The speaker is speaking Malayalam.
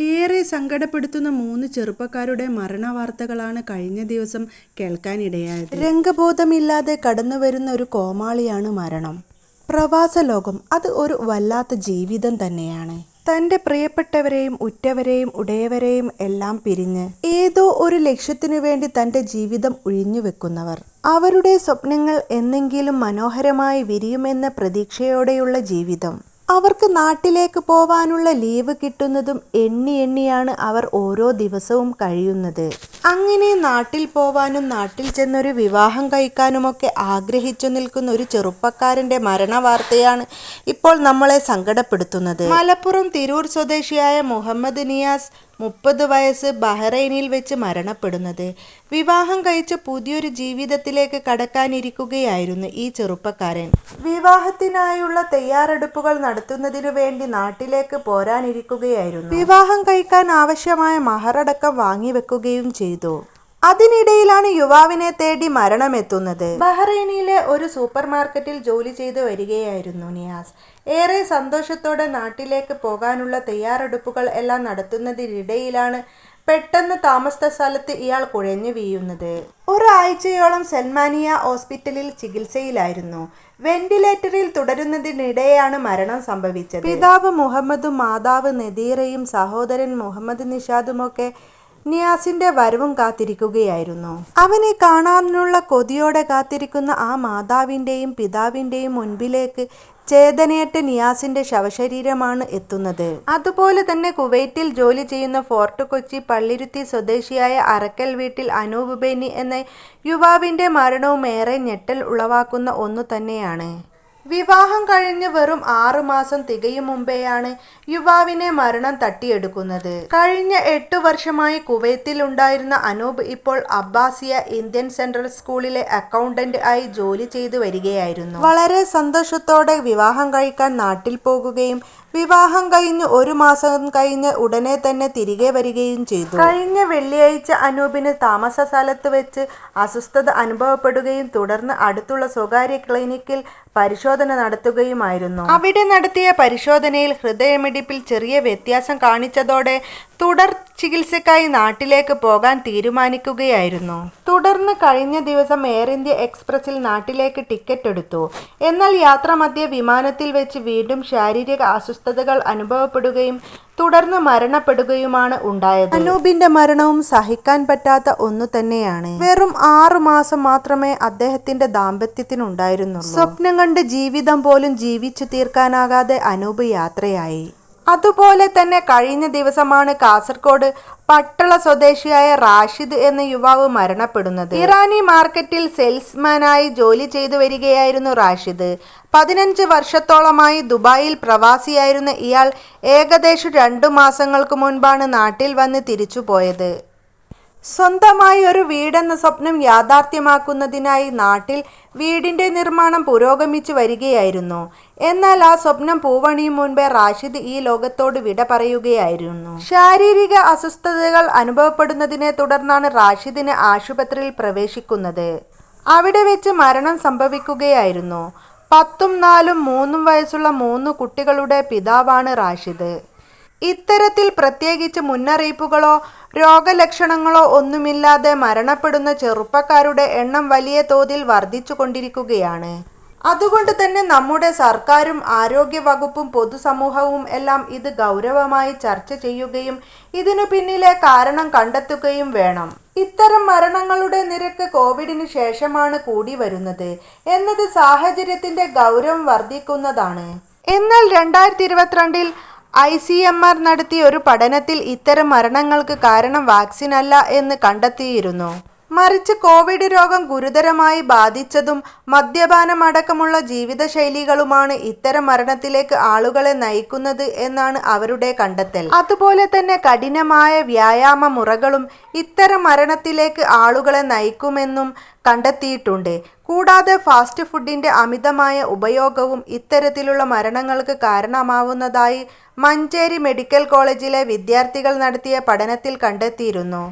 ഏറെ സങ്കടപ്പെടുത്തുന്ന മൂന്ന് ചെറുപ്പക്കാരുടെ മരണവാർത്തകളാണ് കഴിഞ്ഞ ദിവസം കേൾക്കാനിടയായത്. രംഗബോധമില്ലാതെ കടന്നുവരുന്ന ഒരു കോമാളിയാണ് മരണം. പ്രവാസ ലോകം അത് ഒരു വല്ലാത്ത ജീവിതം തന്നെയാണ്. തന്റെ പ്രിയപ്പെട്ടവരെയും ഉറ്റവരെയും ഉടയവരെയും എല്ലാം പിരിഞ്ഞ് ഏതോ ഒരു ലക്ഷ്യത്തിനു വേണ്ടി തന്റെ ജീവിതം ഒഴിഞ്ഞു വെക്കുന്നവർ. അവരുടെ സ്വപ്നങ്ങൾ എന്നെങ്കിലും മനോഹരമായി വിരിയുമെന്ന പ്രതീക്ഷയോടെയുള്ള ജീവിതം. അവർക്ക് നാട്ടിലേക്ക് പോവാനുള്ള ലീവ് കിട്ടുന്നതും എണ്ണി എണ്ണിയാണ് അവർ ഓരോ ദിവസവും കഴിയുന്നത്. അങ്ങനെ നാട്ടിൽ പോവാനും നാട്ടിൽ ചെന്നൊരു വിവാഹം കഴിക്കാനുമൊക്കെ ആഗ്രഹിച്ചു നിൽക്കുന്ന ഒരു ചെറുപ്പക്കാരന്റെ മരണവാർത്തയാണ് ഇപ്പോൾ നമ്മളെ സങ്കടപ്പെടുത്തുന്നത്. മലപ്പുറം തിരൂർ സ്വദേശിയായ മുഹമ്മദ് നിയാസ് മുപ്പത് വയസ്സ് ബഹ്റൈനിൽ വെച്ച് മരണപ്പെടുന്നത്. വിവാഹം കഴിച്ച് പുതിയൊരു ജീവിതത്തിലേക്ക് കടക്കാനിരിക്കുകയായിരുന്നു ഈ ചെറുപ്പക്കാരൻ. വിവാഹത്തിനായുള്ള തയ്യാറെടുപ്പുകൾ നടത്തുന്നതിനു വേണ്ടി നാട്ടിലേക്ക് പോരാനിരിക്കുകയായിരുന്നു. വിവാഹം കഴിക്കാൻ ആവശ്യമായ മഹറടക്കം വാങ്ങിവെക്കുകയും ചെയ്തു. അതിനിടയിലാണ് യുവാവിനെ തേടി മരണമെത്തുന്നത്. ബഹ്റൈനിലെ ഒരു സൂപ്പർ മാർക്കറ്റിൽ ജോലി ചെയ്തു വരികയായിരുന്നു നിയാസ്. ഏറെ സന്തോഷത്തോടെ നാട്ടിലേക്ക് പോകാനുള്ള തയ്യാറെടുപ്പുകൾ എല്ലാം നടത്തുന്നതിനിടയിലാണ് പെട്ടെന്ന് താമസ സ്ഥലത്ത് ഇയാൾ കുഴഞ്ഞു വീഴുന്നത്. ഒരാഴ്ചയോളം സെൽമാനിയ ഹോസ്പിറ്റലിൽ ചികിത്സയിലായിരുന്നു. വെന്റിലേറ്ററിൽ തുടരുന്നതിനിടെയാണ് മരണം സംഭവിച്ചത്. പിതാവ് മുഹമ്മദും മാതാവ് നദീറയും സഹോദരൻ മുഹമ്മദ് നിഷാദുമൊക്കെ നിയാസിന്റെ വരവും കാത്തിരിക്കുകയായിരുന്നു. അവനെ കാണാനുള്ള കൊതിയോടെ കാത്തിരിക്കുന്ന ആ മാതാവിന്റെയും പിതാവിന്റെയും മുൻപിലേക്ക് ചേതനയേറ്റ നിയാസിന്റെ ശവശരീരമാണ് എത്തുന്നത്. അതുപോലെ തന്നെ കുവൈറ്റിൽ ജോലി ചെയ്യുന്ന ഫോർട്ട് കൊച്ചി പള്ളിരുത്തി സ്വദേശിയായ അറക്കൽ വീട്ടിൽ അനൂപ് എന്ന യുവാവിന്റെ മരണവും ഏറെ ഞെട്ടൽ ഉളവാക്കുന്ന ഒന്നു തന്നെയാണ്. വിവാഹം കഴിഞ്ഞ് വെറും ആറു മാസം തികയും മുമ്പെയാണ് യുവാവിനെ മരണം തട്ടിയെടുക്കുന്നത്. കഴിഞ്ഞ എട്ടു വർഷമായി കുവൈത്തിൽ ഉണ്ടായിരുന്ന അനൂപ് ഇപ്പോൾ അബ്ബാസിയ ഇന്ത്യൻ സെൻട്രൽ സ്കൂളിലെ അക്കൗണ്ടന്റ് ആയി ജോലി ചെയ്തു വരികയായിരുന്നു. വളരെ സന്തോഷത്തോടെ വിവാഹം കഴിക്കാൻ നാട്ടിൽ പോകുകയും വിവാഹം കഴിഞ്ഞ് ഒരു മാസം കഴിഞ്ഞ് ഉടനെ തന്നെ തിരികെ വരികയും ചെയ്തു. കഴിഞ്ഞ വെള്ളിയാഴ്ച അനൂപിന് താമസ സ്ഥലത്ത് വെച്ച് അസ്വസ്ഥത അനുഭവപ്പെടുകയും തുടർന്ന് അടുത്തുള്ള സ്വകാര്യ ക്ലിനിക്കിൽ പരിശോധന നടത്തുകയുമായിരുന്നു. അവിടെ നടത്തിയ പരിശോധനയിൽ ഹൃദയമിടിപ്പിൽ ചെറിയ വ്യത്യാസം കാണിച്ചതോടെ തുടർ ചികിത്സക്കായി നാട്ടിലേക്ക് പോകാൻ തീരുമാനിക്കുകയായിരുന്നു. തുടർന്ന് കഴിഞ്ഞ ദിവസം എയർ ഇന്ത്യ എക്സ്പ്രസിൽ നാട്ടിലേക്ക് ടിക്കറ്റ് എടുത്തു. എന്നാൽ യാത്രാമധ്യേ വിമാനത്തിൽ വെച്ച് വീണ്ടും ശാരീരിക അസ്വസ്ഥതകൾ അനുഭവപ്പെടുകയും തുടർന്ന് മരണപ്പെടുകയുമാണ് ഉണ്ടായത്. അനൂപിന്റെ മരണവും സഹിക്കാൻ പറ്റാത്ത ഒന്നു തന്നെയാണ്. വെറും ആറു മാസം മാത്രമേ അദ്ദേഹത്തിന്റെ ദാമ്പത്യത്തിനുണ്ടായിരുന്നുള്ളൂ. സ്വപ്നം കണ്ട് ജീവിതം പോലും ജീവിച്ചു തീർക്കാനാകാതെ അനൂപ് യാത്രയായി. അതുപോലെ തന്നെ കഴിഞ്ഞ ദിവസമാണ് കാസർഗോഡ് പട്ടള സ്വദേശിയായ റാഷിദ് എന്ന യുവാവ് മരണപ്പെടുന്നത്. ഇറാനി മാർക്കറ്റിൽ സെയിൽസ്മാനായി ജോലി ചെയ്തു വരികയായിരുന്നു റാഷിദ്. പതിനഞ്ച് വർഷത്തോളമായി ദുബായിൽ പ്രവാസിയായിരുന്ന ഇയാൾ ഏകദേശം രണ്ടു മാസങ്ങൾക്ക് മുൻപാണ് നാട്ടിൽ വന്ന് തിരിച്ചുപോയത്. സ്വന്തമായി ഒരു വീടെന്ന സ്വപ്നം യാഥാർത്ഥ്യമാക്കുന്നതിനായി നാട്ടിൽ വീടിന്റെ നിർമ്മാണം പുരോഗമിച്ചു വരികയായിരുന്നു. എന്നാൽ ആ സ്വപ്നം പൂവണിയും മുൻപേ റാഷിദ് ഈ ലോകത്തോട് വിട പറയുകയായിരുന്നു. ശാരീരിക അസ്വസ്ഥതകൾ അനുഭവപ്പെടുന്നതിനെ തുടർന്നാണ് റാഷിദിനെ ആശുപത്രിയിൽ പ്രവേശിക്കുന്നത്. അവിടെ വെച്ച് മരണം സംഭവിക്കുകയായിരുന്നു. പത്തും നാലും മൂന്നും വയസ്സുള്ള മൂന്ന് കുട്ടികളുടെ പിതാവാണ് റാഷിദ്. ഇത്തരത്തിൽ പ്രത്യേകിച്ച് മുന്നറിയിപ്പുകളോ രോഗലക്ഷണങ്ങളോ ഒന്നുമില്ലാതെ മരണപ്പെടുന്ന ചെറുപ്പക്കാരുടെ എണ്ണം വലിയ തോതിൽ വർദ്ധിച്ചുകൊണ്ടിരിക്കുകയാണ്. അതുകൊണ്ട് തന്നെ നമ്മുടെ സർക്കാരും ആരോഗ്യ വകുപ്പും പൊതുസമൂഹവും എല്ലാം ഇത് ഗൗരവമായി ചർച്ച ചെയ്യുകയും ഇതിനു പിന്നിലെ കാരണം കണ്ടെത്തുകയും വേണം. ഇത്തരം മരണങ്ങളുടെ നിരക്ക് കോവിഡിന് ശേഷമാണ് കൂടി വരുന്നത്. എന്നത് സാഹചര്യത്തിന്റെ ഗൗരവം വർദ്ധിക്കുന്നതാണ്. എന്നാൽ രണ്ടായിരത്തി ഇരുപത്തിരണ്ടിൽ ഐ സി എം ആർ നടത്തിയ ഒരു പഠനത്തിൽ ഇത്തരം മരണങ്ങൾക്ക് കാരണം വാക്സിൻ അല്ല എന്ന് കണ്ടെത്തിയിരുന്നു. മറിച്ച് കോവിഡ് രോഗം ഗുരുതരമായി ബാധിച്ചതും മദ്യപാനമടക്കമുള്ള ജീവിതശൈലികളുമാണ് ഇത്തരം മരണത്തിലേക്ക് ആളുകളെ നയിക്കുന്നത് എന്നാണ് അവരുടെ കണ്ടെത്തൽ. അതുപോലെ തന്നെ കഠിനമായ വ്യായാമ മുറകളും ഇത്തരം മരണത്തിലേക്ക് ആളുകളെ നയിക്കുമെന്നും കണ്ടെത്തിയിട്ടുണ്ട്. കൂടാതെ ഫാസ്റ്റ് ഫുഡിന്റെ അമിതമായ ഉപയോഗവും ഇത്തരത്തിലുള്ള മരണങ്ങൾക്ക് കാരണമാവുന്നതായി മഞ്ചേരി മെഡിക്കൽ കോളേജിലെ വിദ്യാർത്ഥികൾ നടത്തിയ പഠനത്തിൽ കണ്ടെത്തിയിരുന്നു.